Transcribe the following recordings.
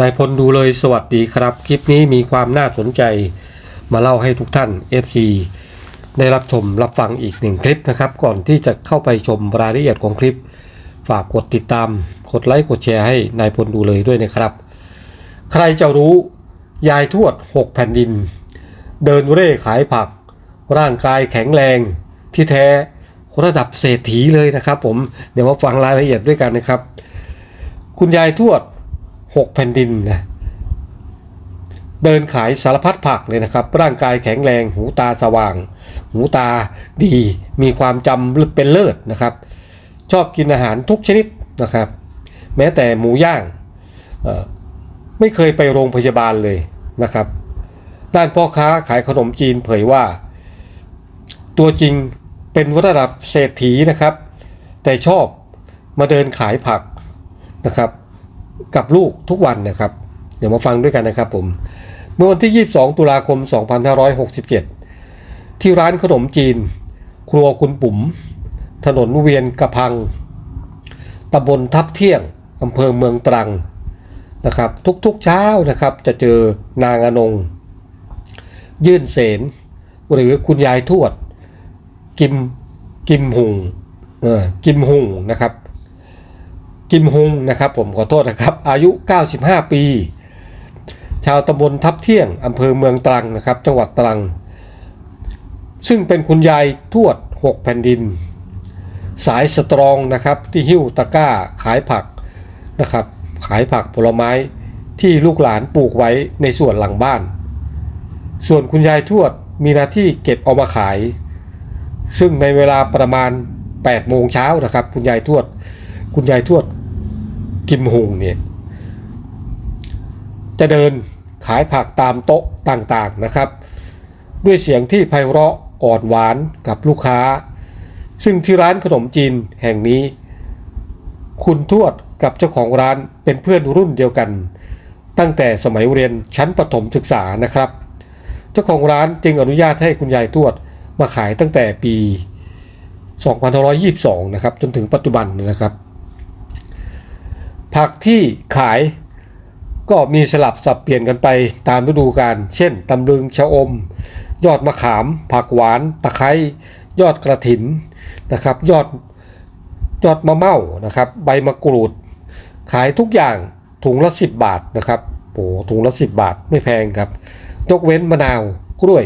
นายพลดูเลยสวัสดีครับ คลิปนี้มีความน่าสนใจ มาเล่าให้ทุกท่าน FC ได้รับชมรับฟังอีกหนึ่งคลิปนะครับ ก่อนที่จะเข้าไปชมรายละเอียดของคลิป ฝากกดติดตาม กดไลค์กดแชร์ให้นายพลดูเลยด้วยนะครับ ใครจะรู้ยายทวดหกแผ่นดิน เดินเร่ขายผัก ร่างกายแข็งแรง ที่แท้ระดับเศรษฐีเลยนะครับ ผมเดี๋ยวมาฟังรายละเอียดด้วยกันนะครับ คุณยายทวด หกแผ่นดินนะเดินขายสารพัดผักเลยนะครับ ร่างกายแข็งแรงหูตาสว่าง หูตาดี มีความจำเป็นเลิศนะครับ ชอบกินอาหารทุกชนิดนะครับ แม้แต่หมูย่างไม่เคยไปโรงพยาบาลเลยนะครับ ด้านพ่อค้าขายขนมจีนเผยว่า ตัวจริงเป็นระดับเศรษฐีนะครับ แต่ชอบมาเดินขายผักนะครับ กับลูกทุกวันนะครับ เดี๋ยวมาฟังด้วยกันนะครับผมเมื่อวันที่ 22 ตุลาคม 2567 ที่ร้านขนมจีน ครัวคุณปุ๋ม ถนนเวียนกระพังตำบลทับเที่ยงอำเภอเมืองตรังนะครับ ทุกๆเช้านะครับจะเจอนางอนง ยื่นเสน หรือคุณยายทวด กิมกิมหุงเออกิมหุงนะครับ กิมหุงนะครับผมขอโทษนะครับ อายุ 95 ปี ชาวตำบลทับเที่ยงอำเภอเมืองตรังนะครับ จังหวัดตรัง ซึ่งเป็นคุณยายทวด 6 แผ่นดิน สายสตรองนะครับที่หิ้วตะกร้าขายผักนะครับ ขายผักผลไม้ที่ลูกหลานปลูกไว้ในส่วนหลังบ้าน ส่วนคุณยายทวดมีหน้าที่เก็บเอามาขาย ซึ่งในเวลาประมาณ8โมงเช้านะครับ คุณยายทวด คุณยายทวด กิมหงเนี่ยจะเดินขายผักตามโต๊ะต่างๆนะครับ ด้วยเสียงที่ไพเราะอ่อนหวานกับลูกค้า ซึ่งที่ร้านขนมจีนแห่งนี้ คุณทวดกับเจ้าของร้านเป็นเพื่อนรุ่นเดียวกัน ตั้งแต่สมัยเรียนชั้นประถมศึกษานะครับ เจ้าของร้านจึงอนุญาตให้คุณยายทวดมาขายตั้งแต่ปี 2522 นะครับ จนถึงปัจจุบันนะครับ ผักที่ขายก็มีสลับสับเปลี่ยนกันไปตามฤดูกาล เช่น ตำลึง ชะอม ยอดมะขาม ผักหวาน ตะไคร้ ยอดกระถินนะครับ ยอด ยอดมะเม่านะครับ ใบมะกรูด ขายทุกอย่างถุงละ 10 บาทนะครับโอ้ถุงละ 10 บาทไม่แพงครับ ยกเว้นมะนาว กล้วย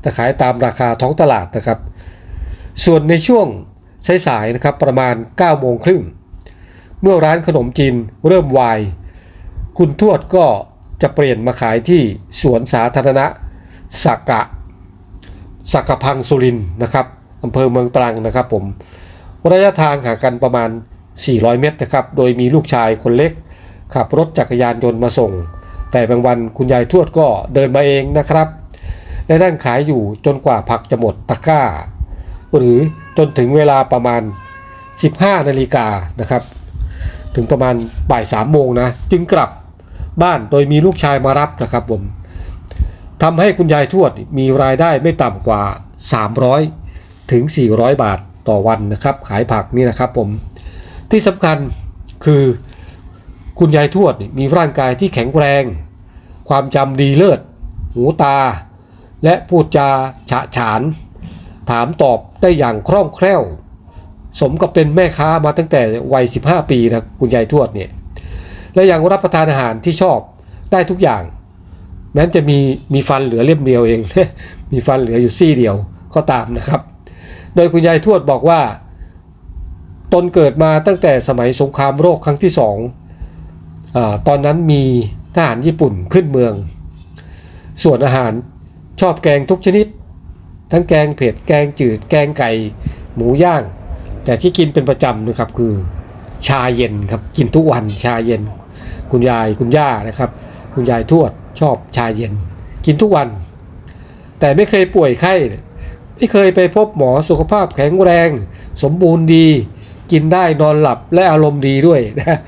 แต่ขายตามราคาท้องตลาดนะครับ ส่วนในช่วงสายๆนะครับ ประมาณ9โมงครึ่ง เมื่อร้านขนมจีนเริ่มวาย คุณทวดก็จะเปลี่ยนมาขายที่สวนสาธารณะสักกะสักกะพังสุรินนะครับอำเภอเมืองตรังนะครับผมระยะทางห่างกันประมาณ 400 เมตรนะครับ โดยมีลูกชายคนเล็ก ขับรถจักรยานยนต์มาส่ง แต่บางวันคุณยายทวดก็เดินมาเองนะครับและนั่งขายอยู่จนกว่าผักจะหมดตะกร้า หรือจนถึงเวลาประมาณ 15 นาฬิกานะครับ ถึงประมาณบ่ายสามโมงนะ จึงกลับบ้านโดยมีลูกชายมารับนะครับผมทำให้คุณยายทวดมีรายได้ไม่ต่ำกว่า 300 ถึง 400 บาทต่อวันนะครับ ขายผักนี่นะครับผมที่สำคัญคือคุณยายทวดมีร่างกายที่แข็งแรง ความจำดีเลิศ หูตา และพูดจาฉะฉาน ถามตอบได้อย่างคล่องแคล่ว สมกับเป็นแม่ค้ามาตั้งแต่วัย 15 ปีนะคุณยายทวดเนี่ยและยังรับประทานอาหารที่ชอบได้ทุกอย่าง แม้จะมีมีฟันเหลือเล่มเดียวเอง มีฟันเหลืออยู่ซี่เดียวก็ตามนะครับ โดยคุณยายทวดบอกว่า ตนเกิดมาตั้งแต่สมัยสงครามโรคครั้งที่สองอตอนนั้นมีทหารญี่ปุ่นขึ้นเมือง ส่วนอาหารชอบแกงทุกชนิด ทั้งแกงเผ็ดแกงจืดแกงไก่ หมูย่าง แต่ที่กินเป็นประจำนะครับคือชาเย็นครับกินทุกวันชาเย็น คุณยายคุณย่านะครับ คุณยายทวดชอบชาเย็น กินทุกวัน แต่ไม่เคยป่วยไข้ไม่เคยไปพบหมอสุขภาพแข็งแรง สมบูรณ์ดี กินได้นอนหลับและอารมณ์ดีด้วยนะ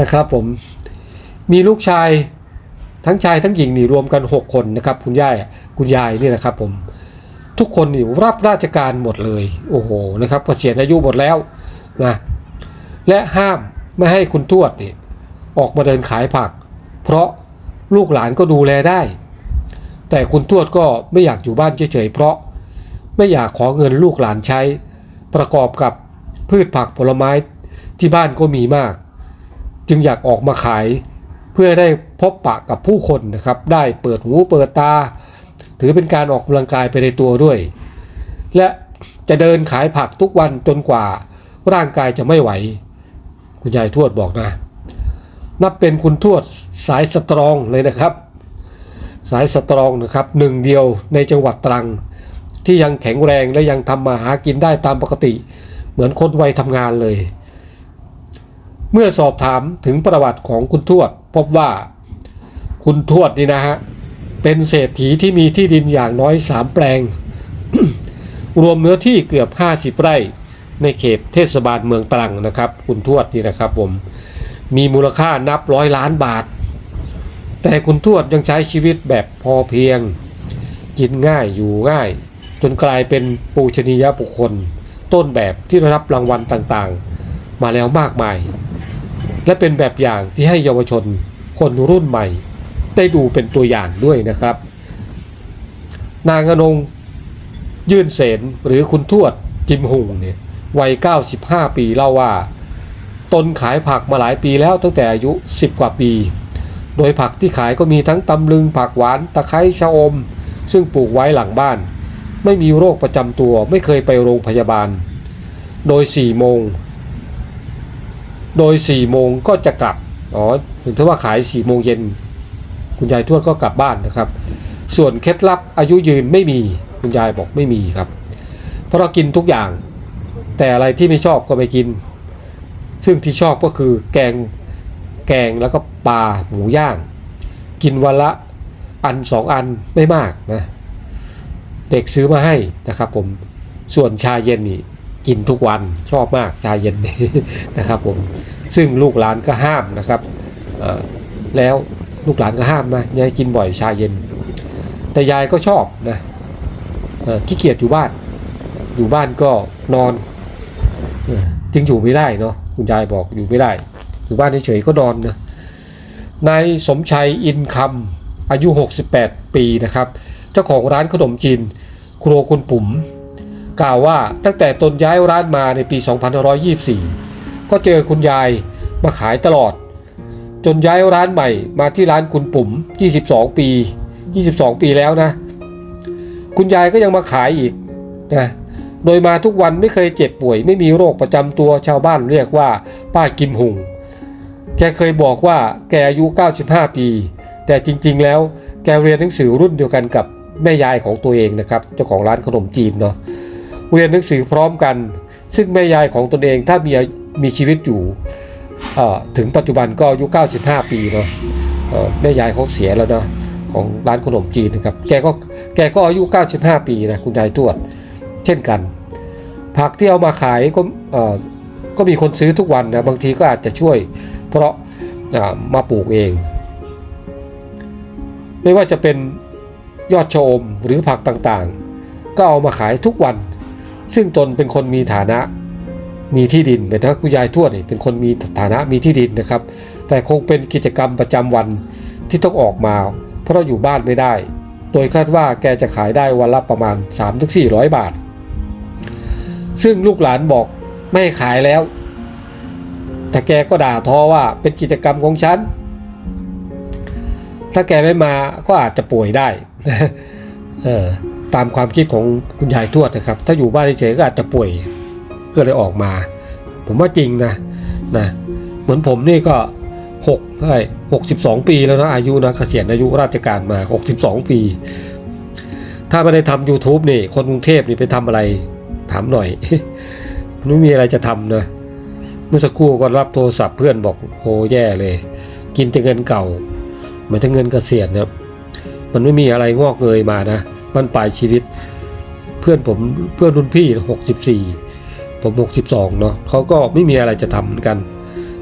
นะครับผมมีลูกชายทั้งชายทั้งหญิงนี่รวมกัน 6 คนนะครับ คุณย่าคุณยายนี่นะครับผม ทุกคนนี่รับราชการหมดเลยโอ้โหนะครับเกษียณอายุหมดแล้วนะและห้ามไม่ให้คุณทวดนี่ออกมาเดินขายผัก เพราะลูกหลานก็ดูแลได้ แต่คุณทวดก็ไม่อยากอยู่บ้านเฉยๆเพราะไม่อยากขอเงินลูกหลานใช้ ประกอบกับพืชผักผลไม้ที่บ้านก็มีมาก จึงอยากออกมาขายเพื่อได้พบปะกับผู้คนนะครับ ได้เปิดหูเปิดตา ถือเป็นการออกกำลังกายไปในตัวด้วย และจะเดินขายผักทุกวันจนกว่า ร่างกายจะไม่ไหว คุณยายทวดบอกนะ นับเป็นคุณทวดสายสตรองเลยนะครับ สายสตรองนะครับหนึ่งเดียวในจังหวัดตรัง ที่ยังแข็งแรงและยังทำมาหากินได้ตามปกติ เหมือนคนวัยทำงานเลย เมื่อสอบถามถึงประวัติของคุณทวด พบว่าคุณทวดนี่นะฮะ เป็นเศรษฐีที่มีที่ดินอย่างน้อย 3 แปลง รวมเนื้อที่เกือบ 50 ไร่ ในเขตเทศบาลเมืองตรังนะครับ คุณทวดนี่นะครับผม มีมูลค่านับร้อยล้านบาท แต่คุณทวดยังใช้ชีวิตแบบพอเพียง กินง่ายอยู่ง่าย จนกลายเป็นปูชนียบุคคล ต้นแบบที่ได้รับรางวัลต่างๆ มาแล้วมากมาย และเป็นแบบอย่างที่ให้เยาวชนคนรุ่นใหม่ ได้ดูเป็นตัวอย่างด้วยนะครับ นางอนงยื่นเสนหรือคุณทวดกิมหุงเนี่ยวัย 95 ปีเล่าว่า ตนขายผักมาหลายปีแล้วตั้งแต่อายุ 10 กว่าปี โดยผักที่ขายก็มีทั้งตำลึงผักหวานตะไคร้ชะอม ซึ่งปลูกไว้หลังบ้าน ไม่มีโรคประจำตัวไม่เคยไปโรงพยาบาล โดย 4 โมง โดย 4 โมงก็จะกลับ อ๋อถึงถ้าว่าขาย 4 โมงเย็น คุณยายทวดก็กลับบ้านนะครับ ส่วนเคล็ดลับอายุยืนไม่มีคุณยายบอกไม่มีครับ เพราะเรากินทุกอย่าง แต่อะไรที่ไม่ชอบก็ไม่กิน ซึ่งที่ชอบก็คือแกงแกงแล้วก็ปลาหมูย่าง กินวันละอันสองอันไม่มากนะเด็กซื้อมาให้นะครับ ผมส่วนชาเย็นนี่กินทุกวันชอบมากชาเย็นนะครับผมซึ่งลูกหลานก็ห้ามนะครับแล้ว ลูกหลานก็ห้ามนะยายกินบ่อยชาเย็น แต่ยายก็ชอบนะขี้เกียจอยู่บ้าน อยู่บ้านก็นอนจึงอยู่ไม่ได้เนาะคุณยายบอกอยู่ไม่ได้ อยู่บ้านเฉยๆก็นอนนะนายสมชัยอินคำอายุ 68 ปีนะครับ เจ้าของร้านขนมจีนครัวคุณปุ๋ม กล่าวว่าตั้งแต่ตนย้ายร้านมาในปี 2524 ก็เจอคุณยายมาขายตลอด จนย้ายร้านใหม่มาที่ร้านคุณปุ๋ม 22 ปี 22 ปีแล้วนะ คุณยายก็ยังมาขายอีกนะโดยมาทุกวันไม่เคยเจ็บป่วย ไม่มีโรคประจำตัวชาวบ้านเรียกว่า ป้ากิมหุง แกเคยบอกว่าแกอายุ 95 ปี แต่จริงๆแล้วแกเรียนหนังสือรุ่นเดียวกันกับแม่ยายของตัวเองนะครับ เจ้าของร้านขนมจีนเนาะเรียนหนังสือพร้อมกัน ซึ่งแม่ยายของตนเองถ้ามีมีชีวิตอยู่ ถึงปัจจุบันก็อายุ95 ปีเนาะแม่ยายเขาเสียแล้วเนาะของร้านขนมจีนนะครับแกก็แกก็อายุ 95 ปีนะคุณยายทวด เช่นกัน ผักที่เอามาขายก็ก็มีคนซื้อทุกวันนะบางทีก็อาจจะช่วย เพราะามาปลูกเอง ไม่ว่าจะเป็นยอดชะอมหรือผักต่างๆ ก็เอามาขายทุกวัน ซึ่งตนเป็นคนมีฐานะ มีที่ดินเป็นนะคุณยายทวดนี่เป็นคนมีฐานะมีที่ดินนะครับ แต่คงเป็นกิจกรรมประจำวันที่ต้องออกมา เพราะอยู่บ้านไม่ได้ โดยคาดว่าแกจะขายได้วันละประมาณ 3-400 บาท ซึ่งลูกหลานบอกไม่ขายแล้ว แต่แกก็ด่าทอว่าเป็นกิจกรรมของฉัน ถ้าแกไม่มาก็อาจจะป่วยได้ตามความคิดของคุณยายทวดนะครับ ถ้าอยู่บ้านเฉยก็อาจจะป่วย ก็เลยออกมา ผมว่าจริงนะนะเหมือนผมนี่ก็หกเท่าไหร่หกสิบสองปีแล้วนะอายุนะเกษียณอายุราชการมาหกสิบสองปี ถ้าไม่ได้ทำ YouTube นี่ คนกรุงเทพนี่ไปทำอะไร ถามหน่อยไม่มีอะไรจะทำนะเมื่อสักครู่ก็รับโทรศัพท์เพื่อนบอกโหแย่เลย กินแต่เงินเก่าหมายถึงเงินเกษียณนะมันไม่มีอะไรงอกเงยมานะมันปลายชีวิต เพื่อนผมเพื่อนรุ่นพี่หกสิบสี่ ผมหกสิบสองเนาะเขาก็ไม่มีอะไรจะทำเหมือนกัน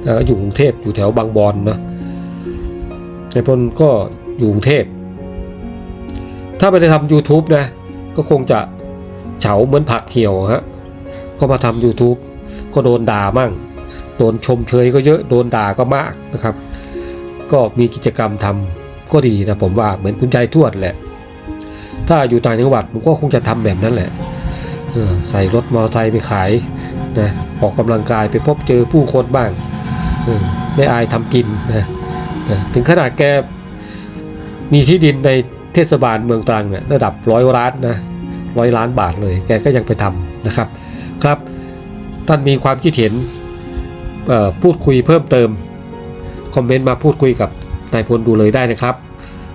แล้วก็อยู่กรุงเทพอยู่แถวบางบอนเนาะในพลก็อยู่กรุงเทพ ถ้าไม่ได้ทำ YouTube นะ ก็คงจะเฉาเหมือนผักเหี่ยวฮะก็มาทำ YouTube ก็โดนด่ามั่ง โดนชมเชยก็เยอะ โดนด่าก็มากนะครับ ก็มีกิจกรรมทำก็ดีนะผมว่าเหมือนคุณยายทวดแหละ ถ้าอยู่ต่างจังหวัดผมก็คงจะทำแบบนั้นแหละ ใส่รถมอเตอร์ไซค์ไปขายนะออกกำลังกายไปพบเจอผู้คนบ้างอไม่อายทำกินนะนะถึงขนาดแกมีที่ดินในเทศบาลเมืองตรังเนี่ยระดับร้อยล้านนะร้อยล้านบาทเลย แกก็ยังไปทำนะครับ ครับ ท่านมีความคิดเห็นพูดคุยเพิ่มเติม คอมเมนต์มาพูดคุยกับนายพลดูเลยได้นะครับ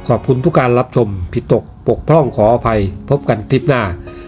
ขอบคุณทุกการรับชมผิดตกปกพร่องขออภัย พบกันทริปหน้า